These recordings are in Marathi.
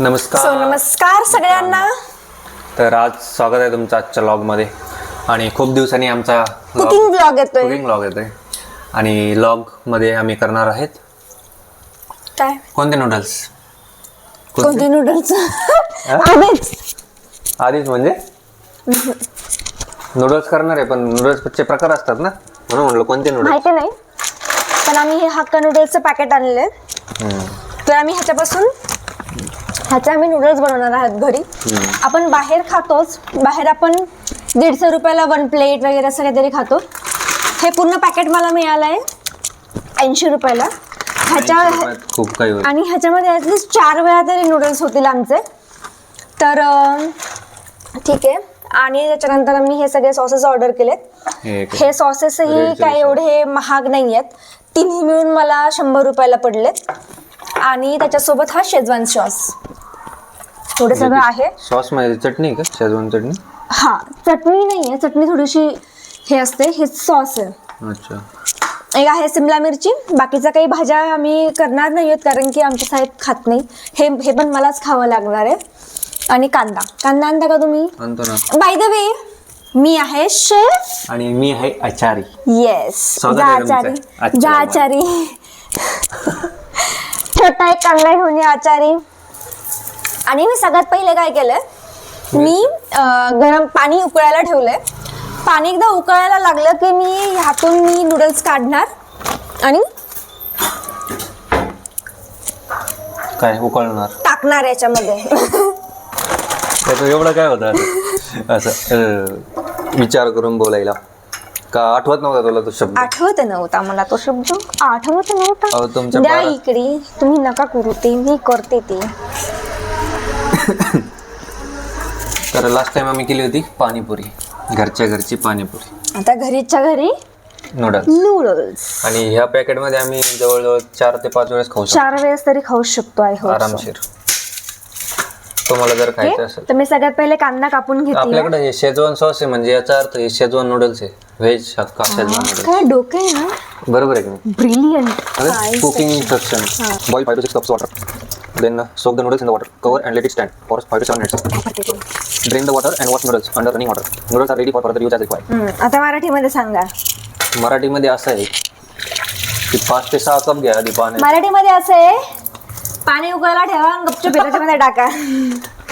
नमस्कार. सो नमस्कार सगळ्यांना. तर आज स्वागत आहे तुमचं आजच्या लॉगमध्ये आणि खूप दिवसांनी आमचा कुकिंग ब्लॉग येतोय. कुकिंग लॉग येतोय. आणि लॉगमध्ये आम्ही करणार आहेत काय? कोणते नूडल्स कोणते? नूडल्स आधीच. आधीच म्हणजे? नूडल्स करणार आहे पण नूडल्सचे प्रकार असतात ना? म्हणून म्हणलं कोणते नूडल्स माहिती नाही. पण आम्ही हे हक्का नूडल्सचं पॅकेट आणलेलं आहे. तर आम्ही ह्याच्यापासून ह्याचे आम्ही नूडल्स बनवणार आहोत घरी. आपण बाहेर खातोच. बाहेर आपण दीडशे रुपयाला वन प्लेट वगैरे असं काहीतरी खातो. हे पूर्ण पॅकेट मला मिळालं आहे ऐंशी रुपयाला. ह्याच्या खूप काही आणि ह्याच्यामध्ये ॲटलिस्ट चार वेळा तरी नूडल्स होतील आमचे. तर ठीक आहे. आणि त्याच्यानंतर आम्ही हे सगळे सॉसेस ऑर्डर केलेत. हे हे सॉसेसही काय एवढे महाग नाही आहेत तिन्ही मिळून मला शंभर रुपयाला पडलेत. आणि त्याच्यासोबत हा शेजवान सॉस थोडं सगळं आहे. सॉसमध्ये चटणी का? शेजवान चटणी? हा चटणी नाही आहे. चटणी थोडीशी हे असते. हे सॉस आहे. अच्छा. एक आहे सिमला मिरची. बाकीच्या काही भाज्या आम्ही करणार नाही आहेत कारण की आमच्या साहेब खात नाही. हे हे पण मलाच खावं लागणार आहे. आणि कांदा. कांदा आणता का तुम्ही? आणतो ना. बाय द वे मी आहे शेफ आणि मी आहे आचारी. येस आहे. आचारी. भागात. आचारी. छोटा एक कांदा घेऊन ये आचारी. आणि मी सगळ्यात पहिले काय केलंय? मी गरम पाणी उकळायला ठेवलंय. पाणी एकदा उकळायला लागलं की मी ह्यातून मी नूडल्स काढणार आणि काय उकळणार? टाकणार याच्यामध्ये. एवढं काय होतं? असं? विचार करून बोलायला. का आठवत नव्हता तुला तो शब्द? आठवत नव्हता मला तो शब्द. आठवत नव्हता. द्या इकडे. तुम्ही नका करू ते. मी करते ते. तर लास्ट टाइम आम्ही केली होती पाणीपुरी. घरच्या घरची पाणीपुरी. आता घरीच्या घरी नूडल्स नूडल्स आणि ह्या पॅकेटमध्ये आम्ही जवळजवळ चार ते पाच वेळेस खाऊ शकतो. चार वेळेस तरी खाऊ शकतो आय होप आरामशीर. तुम्हाला जर खायचं असेल. तर मी सगळ्यात पहिले कांदा कापून घेतला. आपल्याकडे हे शेजवान सॉस आहे म्हणजे याचा अर्थ हे शेजवान नूडल्स आहे. व्हेज हक्का शेजवान नूडल्स काय डोकं आहे ना? बरोबर आहे की नाही? Brilliant cooking 5 to 6 cups of water. Then uh, soak the noodles in the water. Cover and let it stand for 5 to 7 minutes. Drain the water and wash noodles under running water. Noodles are ready for further use as required. आता मराठीमध्ये सांगा. मराठीमध्ये असं आहे की पाच ते सहा कप घ्या आधी पाण्यात. मराठीमध्ये असं आहे पाणी उकळायला ठेवा आणि गपचूप त्याच्यामध्ये टाका.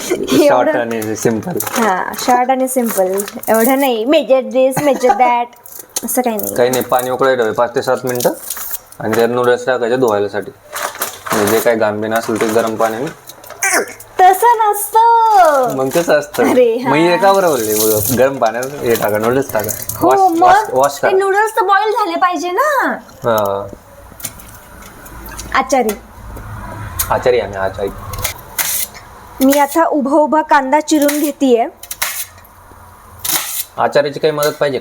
शॉर्ट एवढं आणि सिंपल हा शॉर्ट आणि सिंपल एवढं नाही मेजर दिस मेजर दॅट असं काही नाही. काही नाही पाणी उकळायला ठेवाय पाच ते सात मिनिटं आणि त्यात नूडल्स टाकायचे धुवायलासाठी म्हणजे जे काही घाणबीण असेल ते गरम पाण्याने तसं नसतं. मग कसं असतं? अरे हा. मग हे का बरं बोलले मग गरम पाण्यात हे टाका नूडल्स टाका. हो वॉश मग ते करा. नूडल्स तर बॉईल झाले पाहिजे ना. हा. आचारी. आचारी आम्ही आचारी मी आता उभा उभा कांदा चिरून घेतीये. आचार्याची काही मदत पाहिजे?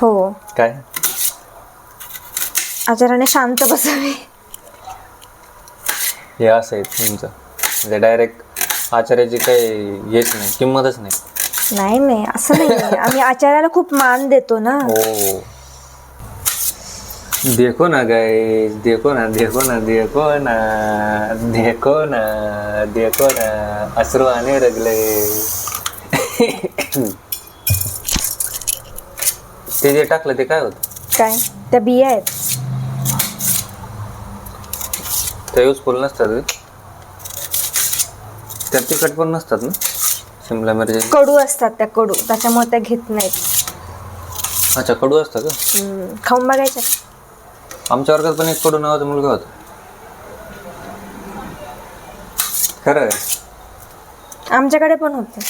हो. काय? आचाराने शांत बसावे. हे असं आहे तुमचं. म्हणजे डायरेक्ट आचार्याची काही हेच नाही किंमतच नाही. नाही नाही असं नाही. आम्ही आचार्याला खूप मान देतो ना. हो. देखो ना गाइस देखो ना देखो ना देखो ना देखो ना देखो ना अश्रू आने रगले. ते जे टाकलं ते काय होतं? काय? त्या बिया आहेत. ते युजफुल नसतात ते? त्यात तिखट पण नसतात ना शिमला मिरची कडू असतात त्या कडू त्याच्यामुळे त्या घेत नाहीत. अच्छा कडू असतं का? हम्म, खाऊन बघायच्या आमच्या वर्गात पण एक कडू नावाचा मुलगा होता. खरं आहे? आमच्याकडे पण होते.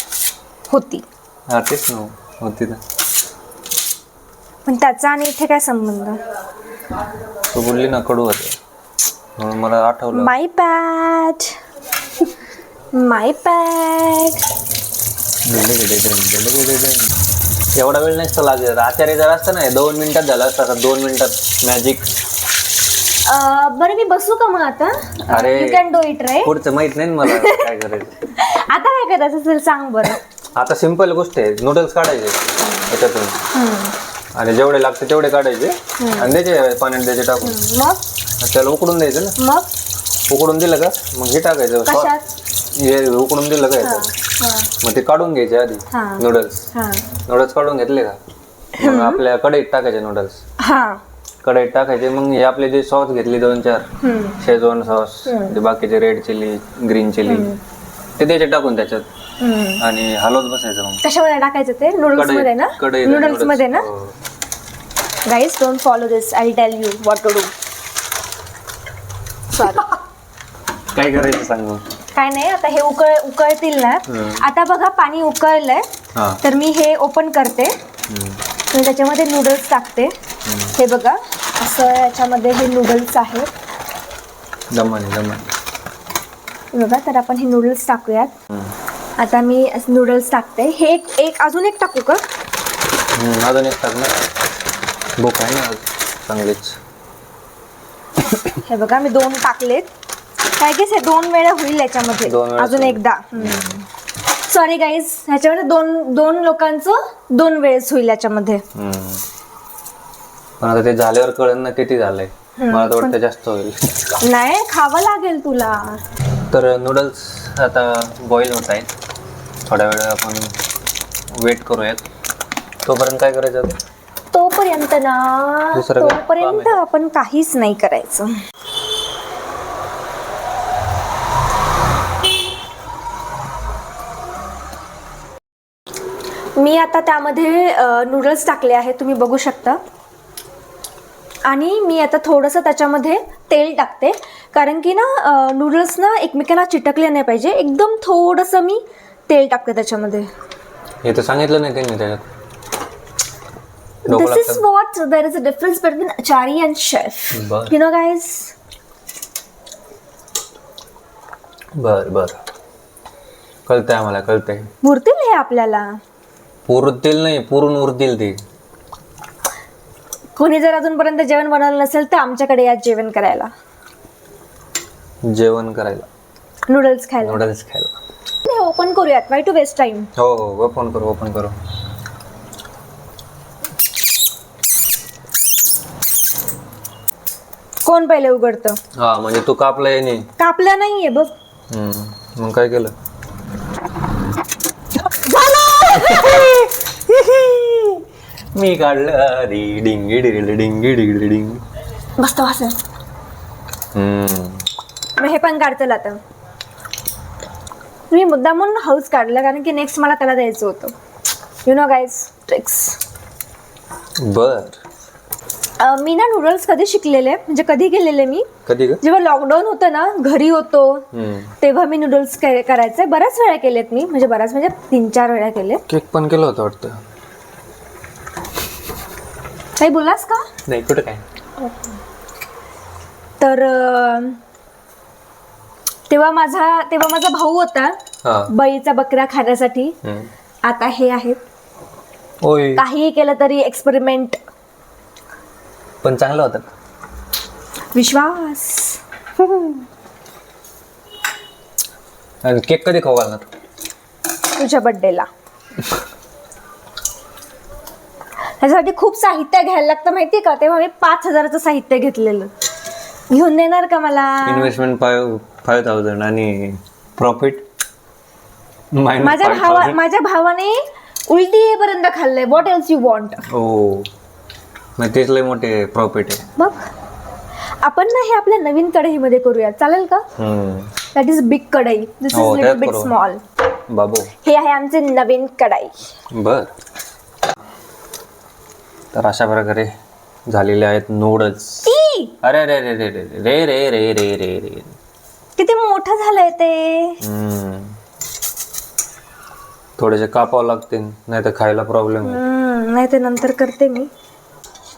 होती. हा तेच ना होती ना. पण त्याचा आणि इथे काय संबंध? तू बोलली ना कडू होते. म्हणून मला आठवलं. माय पॅड माय पॅड एवढा वेळ नसतो लागेल आचार्य जर असतं ना दोन मिनिटात झालं असतं असं दोन मिनिटात मॅजिक बरं मी बसू का मग आता? अरे. You can do it right पुढचं माहीत नाही ना मला काय करायचं. आता काय करायचं असेल सांग बरं. आता सिंपल गोष्ट आहे नूडल्स काढायचे याच्यातून आणि जेवढे लागते तेवढे काढायचे. आणि द्यायचे पाण्यात द्यायचे टाकून. मग? त्याला उकडून द्यायचं ना. मग? उकडून दिलं का? मग हे टाकायचं. कशात? सॉस हे उकडून दिलं काय मग ते काढून घ्यायचे आधी हा. नूडल्स हा. नूडल्स काढून घेतले का? मग आपल्या कढईत टाकायचे नूडल्स हा. कढईत टाकायचे. मग हे आपले जे सॉस घेतले दोन चार. हम्म. शेजवान सॉस ते बाकीचे रेड चिली ग्रीन चिली ते द्यायचे टाकून त्याच्यात. हम्म. आणि हलवत बसायचं मग. कशामध्ये टाकायचं ते? नूडल्समध्ये ना? नूडल्समध्ये ना? हो. Guys don't follow this I tell you what to do sorry काय करायचं सांग मग? काय नाही आता हे उकळ उकळतील ना. आता बघा पाणी उकळलंय. हा. तर मी हे ओपन करते. हम्म. त्याच्यामध्ये नूडल्स टाकते. हे बघा असं याच्यामध्ये हे नूडल्स आहेत दमाने दमाने हे बघा तर आपण हे नूडल्स टाकूयात. हम्म. आता मी नूडल्स टाकते. हे एक एक अजून एक टाकू का? अजून एक टाक ना. भूक आहे ना चांगलीच. हे बघा मी दोन टाकलेत. काय की हे दोन वेळा होईल याच्यामध्ये. अजून. एकदा. सॉरी गाईज ह्याच्यामध्ये दोन दोन लोकांचं दोन वेळेस होईल याच्यामध्ये. पण आता ते झाल्यावर कळेल ना किती झालंय. मला तर वाटतं जास्त होईल. नाही खावं लागेल तुला. तर नूडल्स आता बॉईल होत आहेत. थोड्या वेळ आपण वेट करूयात. तोपर्यंत काय करायचं आता? तोपर्यंत ना दुसरं काय? काम तोपर्यंत आहे? आपण काहीच नाही करायचं. मी आता त्यामध्ये नूडल्स टाकले आहेत तुम्ही बघू शकता. आणि मी आता थोडंसं त्याच्यामध्ये तेल टाकते. कारण की ना नूडल्स ना एकमेकांना चिटकले नाही पाहिजे. एकदम थोडंसं मी तेल टाकते त्याच्यामध्ये. हे तर सांगितलं नाही त्यांनी त्याच्यात. लागतं. what there is a difference between achari and chef. बर. You know, guys. बर बर. कळतंय आम्हाला कळतंय. मुरतील हे आपल्याला. पुरतील नाही पुरून उरतील ते. कोणी जर अजूनपर्यंत जेवण बनवलं नसेल तर आमच्याकडे या जेवण करायला. जेवण करायला. नूडल्स खायला. नूडल्स खायला. ओपन करूयात. वाय टू वेस्ट टाइम हो हो ओपन करू ओपन करू. कोण पहिले उघडतं? हा म्हणजे तू कापला याने. कापलं नाहीये बघ. हम्म. मग काय केलं? मी काढलं री डिंगी डिंगी डिंगी डिंगी डिंग मस्त वास आहे. हम्म. मग हे पण काढतील आता. मी मुद्दामून हाऊस काढलं कारण की नेक्स्ट मला त्याला द्यायचं होतं. यु नो गाईज ट्रिक्स बर. मी ना नूडल्स कधी शिकलेले म्हणजे कधी केलेले मी? कधी ग? जेव्हा लॉकडाऊन होतं ना घरी होतो. तेव्हा मी नूडल्स करायचे. बऱ्याच वेळा केलेत मी म्हणजे बऱ्याच म्हणजे तीन चार वेळा केले. केक पण केलं होतं वाटतं. काही बोललास का? नाही कुठं काय? तर अं, तेव्हा माझा तेव्हा माझा भाऊ होता हा. बळीचा बकरा खाण्यासाठी. हम्म. आता हे आहेत. काहीही केलं तरी एक्सपेरिमेंट पण चांगलं होतं. विश्वास. आणि केक कधी खाऊ घालणार? तुझ्या बड्डेला त्याच्यासाठी खूप साहित्य घ्यायला लागतं माहिती का? तेव्हा मी पाच हजाराचं साहित्य घेतलेलं. घेऊन देणार का मला? इन्व्हेस्टमेंट फाईव्ह थाउजंड आणि प्रॉफिट माझ्या भावा माझ्या भावाने उलटी येईपर्यंत खाल्लंय. व्हॉट एल्स यू वॉन्ट हो. मग तेच लय मोठे प्रॉफिट आहे. मग? आपण ना हे आपल्या नवीन कढईमध्ये करूया. चालेल का. दॅट इज बिग कढई. दिस हो, इज त्यात लिटल बिट करू. स्मॉल बाबू. हे आहे आमचे नवीन कढई. बर. तर अशा प्रकारे झालेले आहेत नूडल्स ती! अरे रे रे रे रे रे रे रे रे रे रे किती मोठं झालंय ते? हम्म. थोडेसे कापावं लागतील नाही तर खायला प्रॉब्लेम आहे. हम्म, नाही ते नंतर करते मी.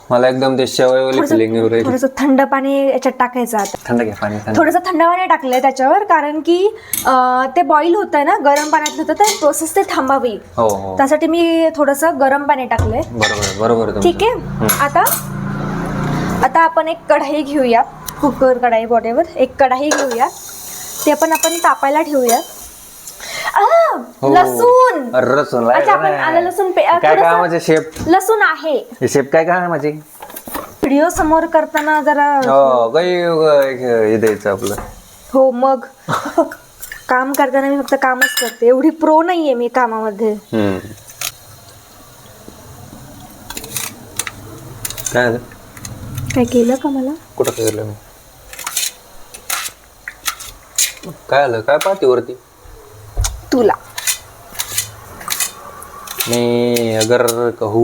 मला एकदम ते शेवयवाली फिलिंग येऊ राहिली. थोडस थंड पाणी याच्यात टाकायचं आता. थंड घ्या पाणी थंड. थोडंसं थंड पाणी टाकलंय त्याच्यावर कारण की अं, ते बॉईल होतंय ना गरम पाण्यात होतं तर प्रोसेस ते थांबावी. हो हो. त्यासाठी मी थोडंसं गरम पाणी टाकलंय. बरोबर आहे, बरोबर आहे ठीक तुमचं. आहे आता आता आपण एक कढाई घेऊया. कुकर कढाई वॉटेवर एक कढाई घेऊया. ते आपण आपण तापायला ठेवूया. हो. लसूण. लसूण अच्छा आपण आलं लसूण पे- अं, काय थोडंसं- कामाचे शेप? लसूण आहे. शेप काय कामाचे व्हिडिओ समोर करताना जरा हो काही हे द्यायचं आपलं. हो मग. काम करताना मी फक्त कामच करते. एवढी प्रो नाहीये मी कामामध्ये. हम्म. काय झालं? काय केलं का मला? कुठं केलं मी? काय आलं? काय पाहते वरती? तुला. मी अगर कहू.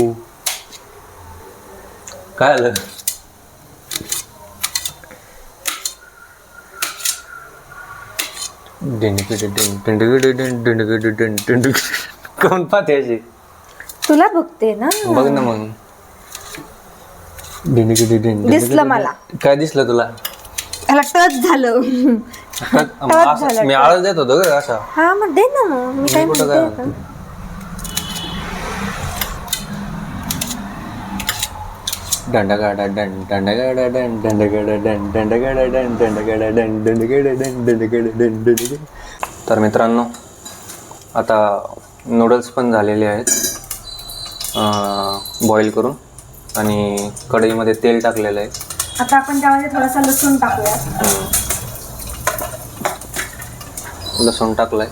काय आलं? कोण पाहते अशी? तुला बघते ना. बघ ना मग. दिसलं मला. काय दिसलं तुला? त्याला टच झालं. मी आळस देत होतो ग असा हा मग दे ना मग. मी काय कुठं काय का? तर मित्रांनो आता नूडल्स पण झालेले आहेत. बॉईल करून आणि कढईमध्ये तेल टाकलेलं आहे. आता आपण त्यामध्ये थोडासा लसूण टाकूया लसूण टाकलंय.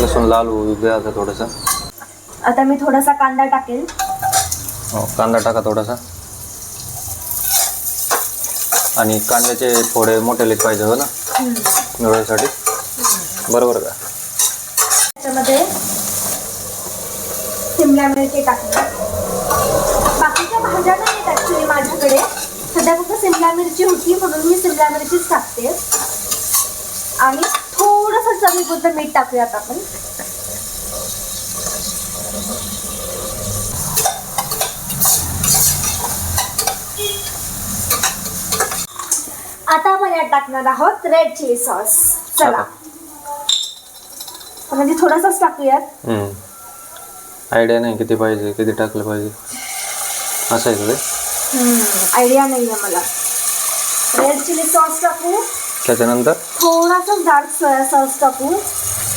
लसूण लाल होऊ द्यायचं थोडंसं. आता मी थोडासा कांदा टाकेल. हो कांदा टाका थोडासा. आणि कांद्याचे थोडे मोठे लेट पाहिजे हो ना? नूडल्ससाठी बरोबर का? त्याच्यामध्ये शिमला मिरची टाकली. बाकीच्या भाज्या नाही आहेत ऍक्च्युली माझ्याकडे. सध्या फक्त शिमला मिरची होती म्हणून मी शिमला मिरचीच टाकते. आणि चवीपुरतं मीठ टाकूयात आपण. आता आपण यात टाकणार आहोत रेड चिली. सॉस चला म्हणजे थोडासाच टाकूयात. आयडिया नाही किती पाहिजे किती टाकलं पाहिजे. असं आहे का ते? आयडिया नाही आहे मला. रेड चिली सॉस टाकू त्याच्यानंतर? थोडासा डार्क सोया सॉस टाकू.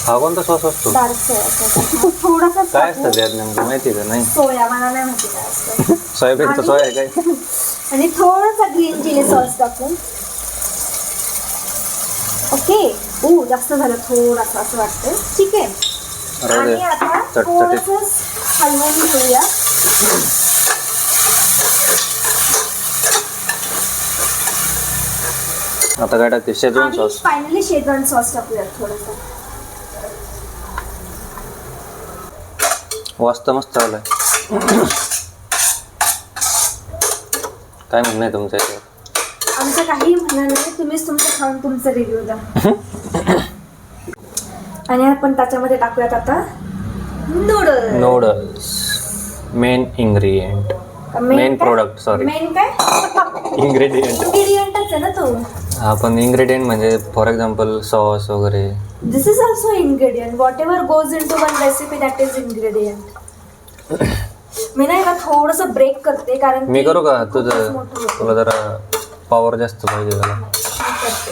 हा कोणता सॉस असतो? डार्क सोया सॉस थोडासा काय टाकू. असतं त्यात नेमकं माहिती का? नाही. सोया मला नाही माहिती काय असतं. सोयाबीनचा सोया आहे काय? आणि थोडासा ग्रीन चिली सॉस टाकू. ओके. ओ जास्त झालं थोडासा असं वाटतं ठीक आहे. राहू दे. आणि आता चटचटीत थोडंसं हलवून घेऊया. आता काय टाकते? शेजवान आणि सॉस फायनली शेजवान सॉस टाकूयात थोडंसं. वाजत मस्त चाललाय काय म्हणणं आहे तुमचं याच्यावर? आमचं काही म्हणणं नाही तुम्हीच तुमचं खाऊन तुमचं रिव्ह्यू द्या. आणि आपण त्याच्यामध्ये टाकूयात आता noodles noodles main ingredient main product sorry main काय? इन्ग्रेडियंट इन्ग्रेडियंटच आहे ना तो. आपण इन्ग्रेडियंट म्हणजे फॉर एक्झाम्पल सॉस वगैरे. This is also ingredient whatever goes into one recipe that is ingredient मी नाही का थोडस ब्रेक करते कारण मी करू का? तुझं. तुला जरा पॉवर जास्त पाहिजे करते.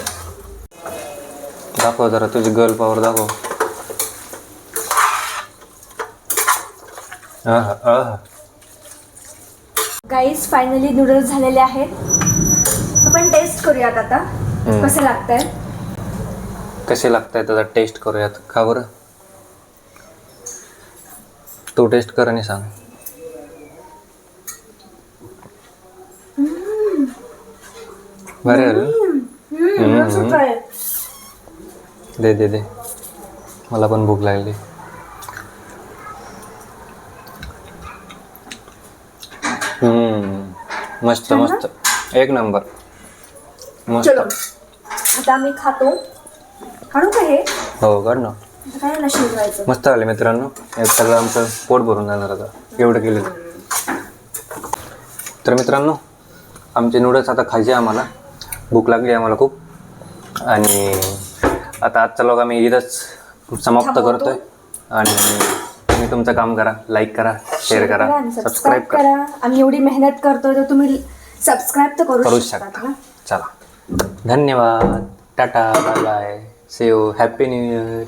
दाखव जरा तुझी गर्ल पॉवर दाखव. गाईज फायनली नूडल्स झालेले आहेत. आपण टेस्ट करूयात आता. कसे लागत आहेत कसे लागताय त्याचा टेस्ट करूयात. का बरं? तू टेस्ट कर आणि सांग. बरे दे दे दे. मला पण भूक लागली. हम्म. मस्त मस्त. एक नंबर. मस्त. चलो. आता आम्ही खातो. काढू का हे? हो काढ ना. आता काय ना शिजवायचं? मस्त आले मित्रांनो. हे सगळं आमचं पोट भरून जाणार आता. एवढं केलं. तर मित्रांनो आमचे नूडल्स आता खायचे आम्हाला. भूक लागली आम्हाला खूप. आणि आता आजचा लोक आम्ही इथंच समाप्त थांबवतो. करतोय. आणि तुम्ही तुमचं काम करा लाईक करा शेअर करा आणि सबस्क्राईब सबस्क्राईब करा. करा. आम्ही एवढी मेहनत करतोय तर तुम्ही सबस्क्राईब तर करू करू शकता चला. धन्यवाद Tata bye bye save happy new year